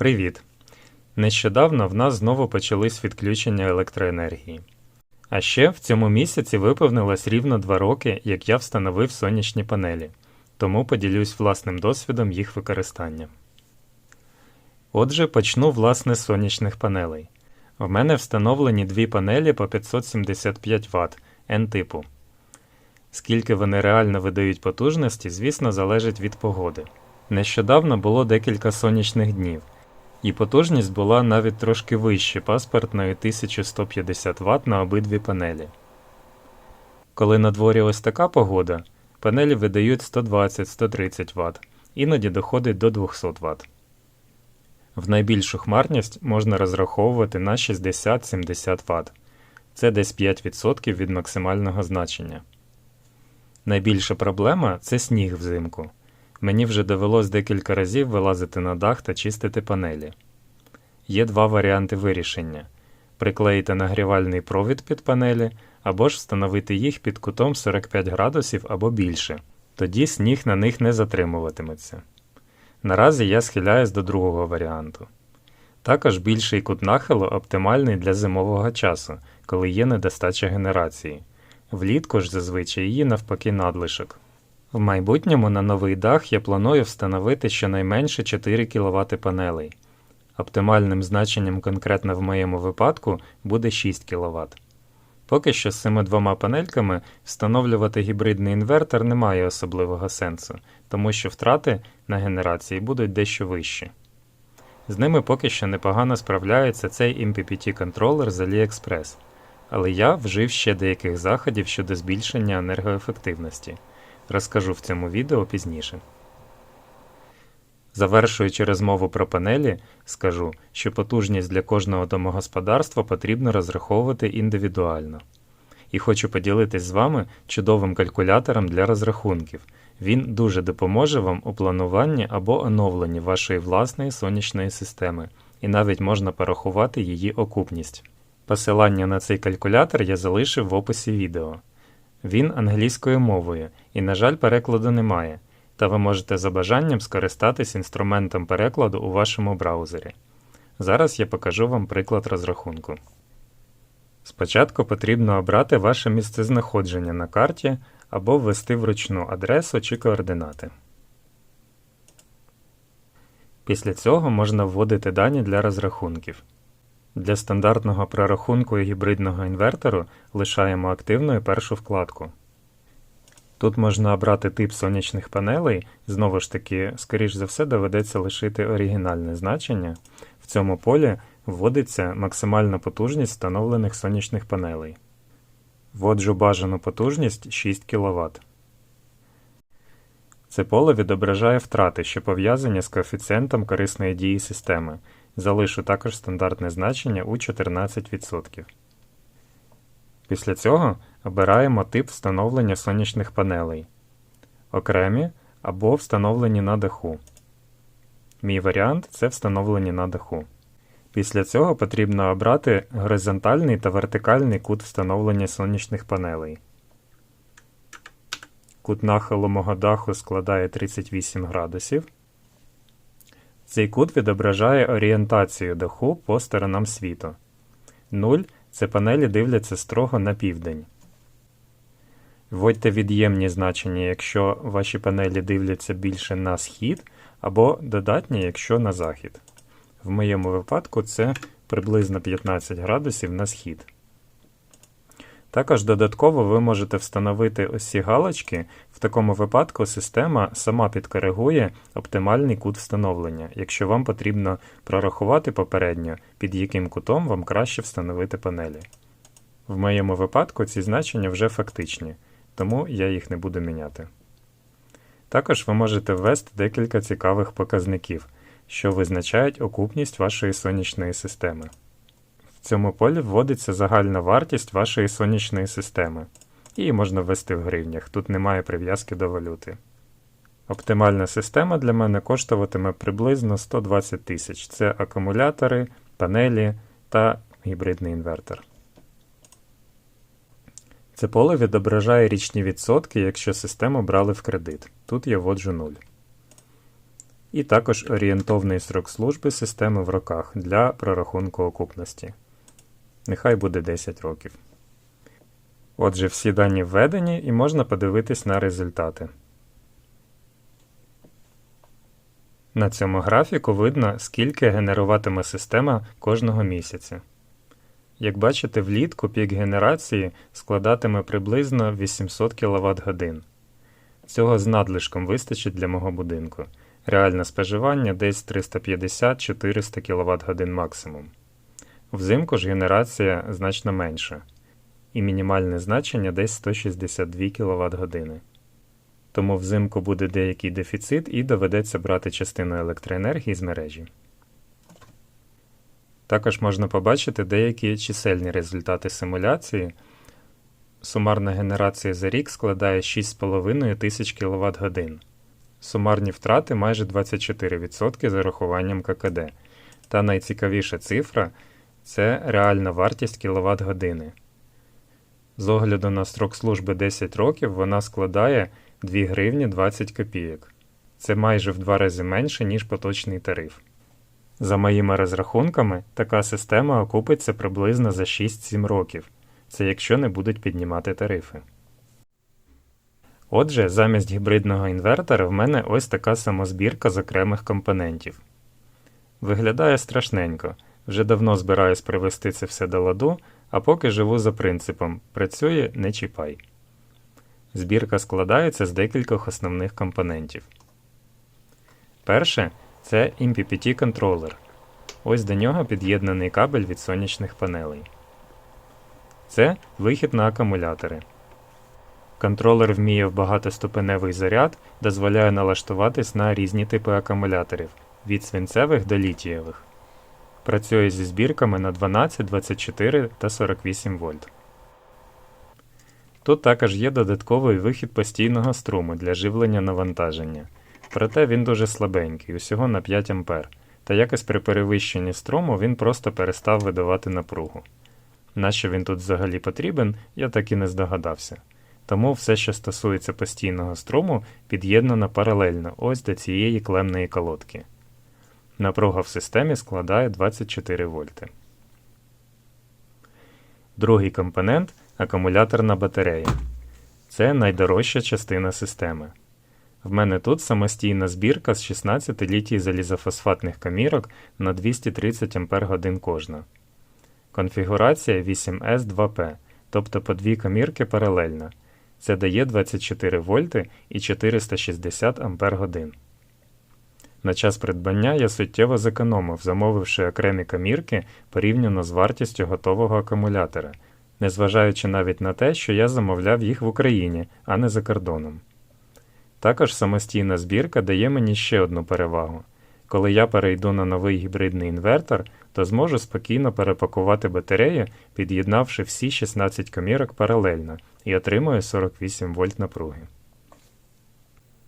Привіт! Нещодавно в нас знову почались відключення електроенергії. А ще в цьому місяці виповнилось рівно 2 роки, як я встановив сонячні панелі, тому поділюсь власним досвідом їх використання. Отже, почну власне з сонячних панелей. В мене встановлені дві панелі по 575 Вт N-типу. Скільки вони реально видають потужності, звісно, залежить від погоди. Нещодавно було декілька сонячних днів, і потужність була навіть трошки вище паспортної 1150 Вт на обидві панелі. Коли на дворі ось така погода, панелі видають 120-130 Вт, іноді доходить до 200 Вт. В найбільшу хмарність можна розраховувати на 60-70 Вт. Це десь 5% від максимального значення. Найбільша проблема це сніг взимку. Мені вже довелось декілька разів вилазити на дах та чистити панелі. Є два варіанти вирішення: приклеїти нагрівальний провід під панелі, або ж встановити їх під кутом 45 градусів або більше. Тоді сніг на них не затримуватиметься. Наразі я схиляюсь до другого варіанту. Також більший кут нахилу оптимальний для зимового часу, коли є недостача генерації. Влітку ж зазвичай її навпаки надлишок. В майбутньому на новий дах я планую встановити щонайменше 4 кВт панелей. Оптимальним значенням конкретно в моєму випадку буде 6 кВт. Поки що з цими двома панельками встановлювати гібридний інвертор не має особливого сенсу, тому що втрати на генерації будуть дещо вищі. З ними поки що непогано справляється цей MPPT контролер з AliExpress, але я вжив ще деяких заходів щодо збільшення енергоефективності. Розкажу в цьому відео пізніше. Завершуючи розмову про панелі, скажу, що потужність для кожного домогосподарства потрібно розраховувати індивідуально. І хочу поділитись з вами чудовим калькулятором для розрахунків. Він дуже допоможе вам у плануванні або оновленні вашої власної сонячної системи, і навіть можна порахувати її окупність. Посилання на цей калькулятор я залишив в описі відео. Він англійською мовою і, на жаль, перекладу немає, та ви можете за бажанням скористатись інструментом перекладу у вашому браузері. Зараз я покажу вам приклад розрахунку. Спочатку потрібно обрати ваше місцезнаходження на карті або ввести вручну адресу чи координати. Після цього можна вводити дані для розрахунків. Для стандартного прорахунку гібридного інвертору лишаємо активною першу вкладку. Тут можна обрати тип сонячних панелей, знову ж таки, скоріш за все, доведеться лишити оригінальне значення. В цьому полі вводиться максимальна потужність встановлених сонячних панелей. Вводжу бажану потужність 6 кВт. Це поле відображає втрати, що пов'язані з коефіцієнтом корисної дії системи. Залишу також стандартне значення у 14%. Після цього обираємо тип встановлення сонячних панелей. Окремі або встановлені на даху. Мій варіант це встановлені на даху. Після цього потрібно обрати горизонтальний та вертикальний кут встановлення сонячних панелей. Кут нахилу мого даху складає 38 градусів. Цей кут відображає орієнтацію даху по сторонам світу. 0 це панелі дивляться строго на південь. Вводьте від'ємні значення, якщо ваші панелі дивляться більше на схід, або додатні, якщо на захід. В моєму випадку це приблизно 15 градусів на схід. Також додатково ви можете встановити ось галочки. В такому випадку система сама підкоригує оптимальний кут встановлення, якщо вам потрібно прорахувати попередньо, під яким кутом вам краще встановити панелі. В моєму випадку ці значення вже фактичні, тому я їх не буду міняти. Також ви можете ввести декілька цікавих показників, що визначають окупність вашої сонячної системи. В цьому полі вводиться загальна вартість вашої сонячної системи. Її можна ввести в гривнях, тут немає прив'язки до валюти. Оптимальна система для мене коштуватиме приблизно 120 тисяч. Це акумулятори, панелі та гібридний інвертор. Це поле відображає річні відсотки, якщо систему брали в кредит. Тут я вводжу 0. і також орієнтовний срок служби системи в роках для прорахунку окупності. Нехай буде 10 років. Отже, всі дані введені і можна подивитись на результати. На цьому графіку видно, скільки генеруватиме система кожного місяця. Як бачите, влітку пік генерації складатиме приблизно 800 кВт годин. Цього з надлишком вистачить для мого будинку. Реальне споживання десь 350-400 кВт годин максимум. Взимку ж генерація значно менша, і мінімальне значення десь 162 кВт години. Тому взимку буде деякий дефіцит і доведеться брати частину електроенергії з мережі. Також можна побачити деякі чисельні результати симуляції. Сумарна генерація за рік складає 6,5 тисяч кВт годин. Сумарні втрати майже 24% з урахуванням ККД. Та найцікавіша цифра це реальна вартість кВт години. З огляду на строк служби 10 років вона складає 2 гривні 20 копійок. Це майже в два рази менше, ніж поточний тариф. За моїми розрахунками, така система окупиться приблизно за 6-7 років. Це якщо не будуть піднімати тарифи. Отже, замість гібридного інвертора в мене ось така самозбірка з окремих компонентів. Виглядає страшненько. Вже давно збираюсь привести це все до ладу, а поки живу за принципом працює не чіпай. Збірка складається з декількох основних компонентів. Перше це MPPT контролер. Ось до нього під'єднаний кабель від сонячних панелей. Це вихід на акумулятори. Контролер вміє в багатоступеневий заряд, дозволяє налаштуватись на різні типи акумуляторів від свинцевих до літієвих. Працює зі збірками на 12, 24 та 48 вольт. Тут також є додатковий вихід постійного струму для живлення навантаження. Проте він дуже слабенький, усього на 5 А, та якось при перевищенні струму він просто перестав видавати напругу. Нащо він тут взагалі потрібен, я так і не здогадався. Тому все, що стосується постійного струму, під'єднано паралельно ось до цієї клемної колодки. Напруга в системі складає 24 вольти. Другий компонент акумуляторна батарея. Це найдорожча частина системи. В мене тут самостійна збірка з 16 літій залізофосфатних камірок на 230 Ах кожна. Конфігурація 8S2P, тобто по дві камірки паралельно. Це дає 24 вольти і 460 Ампер. На час придбання я суттєво зекономив, замовивши окремі камірки порівняно з вартістю готового акумулятора, незважаючи навіть на те, що я замовляв їх в Україні, а не за кордоном. Також самостійна збірка дає мені ще одну перевагу. Коли я перейду на новий гібридний інвертор, то зможу спокійно перепакувати батарею, під'єднавши всі 16 комірок паралельно і отримую 48 вольт напруги.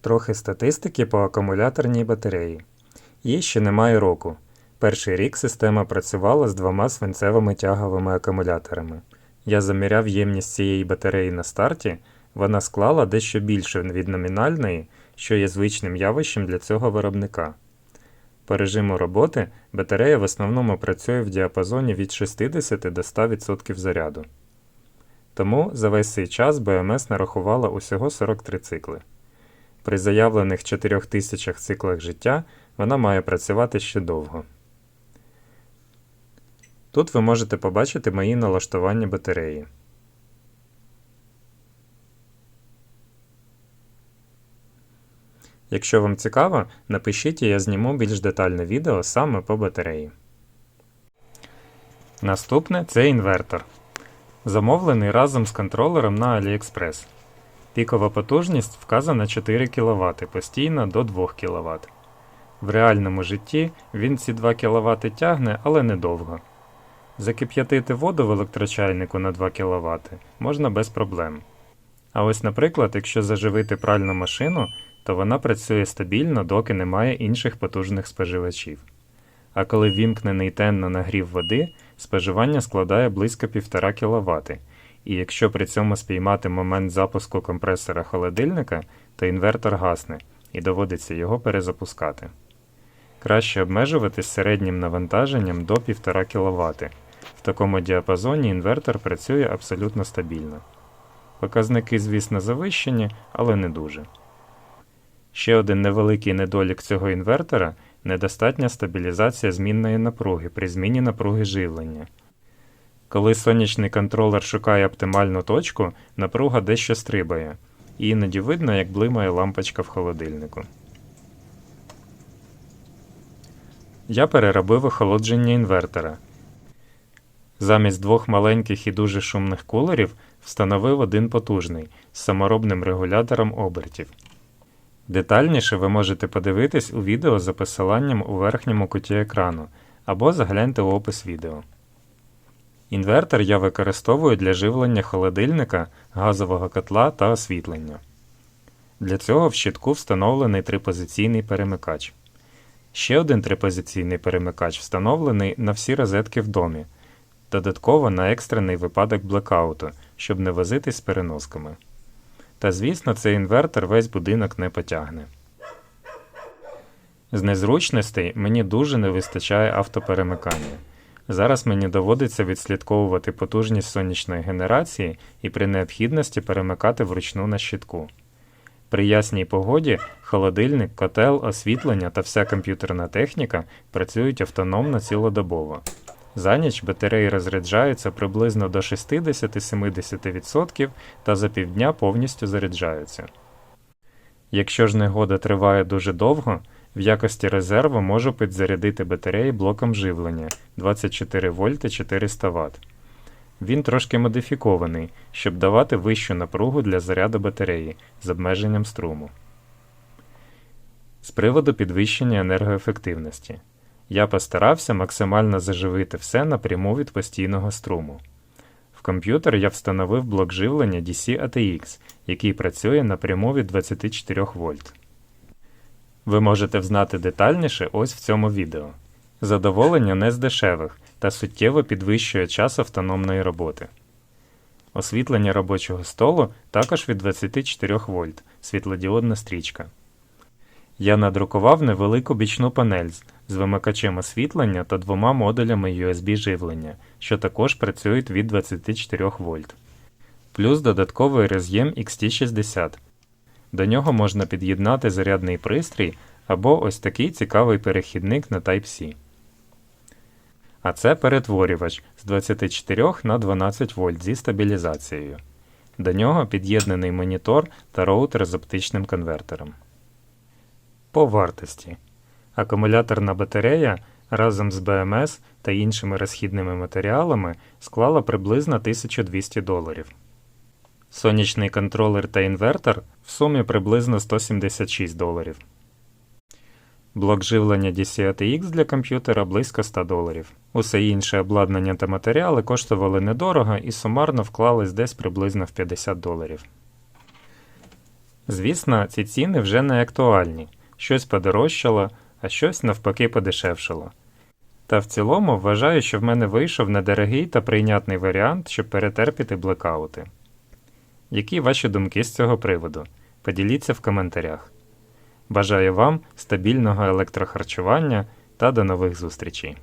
Трохи статистики по акумуляторній батареї. Їй ще немає року. Перший рік система працювала з двома свинцевими тяговими акумуляторами. Я заміряв ємність цієї батареї на старті, вона склала дещо більше від номінальної, що є звичним явищем для цього виробника. По режиму роботи батарея в основному працює в діапазоні від 60 до 100% заряду. Тому за весь цей час БМС нарахувала усього 43 цикли. При заявлених 4000 циклах життя вона має працювати ще довго. Тут ви можете побачити мої налаштування батареї. Якщо вам цікаво, напишіть і я зніму більш детальне відео саме по батареї. Наступне це інвертор. Замовлений разом з контролером на AliExpress. Пікова потужність вказана 4 кВт постійно до 2 кВт. В реальному житті він ці 2 кВт тягне, але недовго. Закип'ятити воду в електрочайнику на 2 кВт можна без проблем. А ось, наприклад, якщо заживити пральну машину, то вона працює стабільно, доки немає інших потужних споживачів. А коли вімкнений тен на нагрів води, споживання складає близько 1,5 кВт, і якщо при цьому спіймати момент запуску компресора холодильника, то інвертор гасне і доводиться його перезапускати. Краще обмежуватись середнім навантаженням до 1,5 кВт. В такому діапазоні інвертор працює абсолютно стабільно. Показники, звісно, завищені, але не дуже. Ще один невеликий недолік цього інвертора недостатня стабілізація змінної напруги при зміні напруги живлення. Коли сонячний контролер шукає оптимальну точку, напруга дещо стрибає, і іноді видно, як блимає лампочка в холодильнику. Я переробив охолодження інвертора. Замість двох маленьких і дуже шумних кулерів встановив один потужний з саморобним регулятором обертів. Детальніше ви можете подивитись у відео за посиланням у верхньому куті екрану або загляньте у опис відео. Інвертор я використовую для живлення холодильника, газового котла та освітлення. Для цього в щитку встановлений трипозиційний перемикач. Ще один трипозиційний перемикач встановлений на всі розетки в домі, додатково на екстрений випадок блекауту, щоб не возитись з переносками. Та звісно, цей інвертор весь будинок не потягне. З незручностей мені дуже не вистачає автоперемикання. Зараз мені доводиться відслідковувати потужність сонячної генерації і при необхідності перемикати вручну на щитку. При ясній погоді холодильник, котел, освітлення та вся комп'ютерна техніка працюють автономно цілодобово. За ніч батареї розряджаються приблизно до 60-70% та за півдня повністю заряджаються. Якщо ж негода триває дуже довго, в якості резерву можу підзарядити батареї блоком живлення 24 вольти 400 Вт. Він трошки модифікований, щоб давати вищу напругу для заряду батареї з обмеженням струму. З приводу підвищення енергоефективності. Я постарався максимально заживити все напряму від постійного струму. В комп'ютер я встановив блок живлення DC ATX, який працює напряму від 24 вольт. Ви можете взнати детальніше ось в цьому відео. Задоволення не з дешевих та суттєво підвищує час автономної роботи. Освітлення робочого столу також від 24 вольт, світлодіодна стрічка. Я надрукував невелику бічну панель з- вимикачем освітлення та двома модулями USB живлення, що також працюють від 24 вольт. Плюс додатковий роз'єм XT60. До нього можна під'єднати зарядний пристрій або ось такий цікавий перехідник на Type-C. А це перетворювач з 24 на 12 вольт зі стабілізацією. До нього під'єднаний монітор та роутер з оптичним конвертером. По вартості. Акумуляторна батарея разом з БМС та іншими розхідними матеріалами склала приблизно 1200 доларів. Сонячний контролер та інвертор в сумі приблизно 176 доларів. Блок живлення DC-ATX для комп'ютера близько 100 доларів. Усе інше обладнання та матеріали коштували недорого і сумарно вклались десь приблизно в 50 доларів. Звісно, ці ціни вже не актуальні. Щось подорожчало, а щось навпаки подешевшало. Та в цілому вважаю, що в мене вийшов недорогий та прийнятний варіант, щоб перетерпіти блекаути. Які ваші думки з цього приводу? Поділіться в коментарях. Бажаю вам стабільного електрохарчування та до нових зустрічей!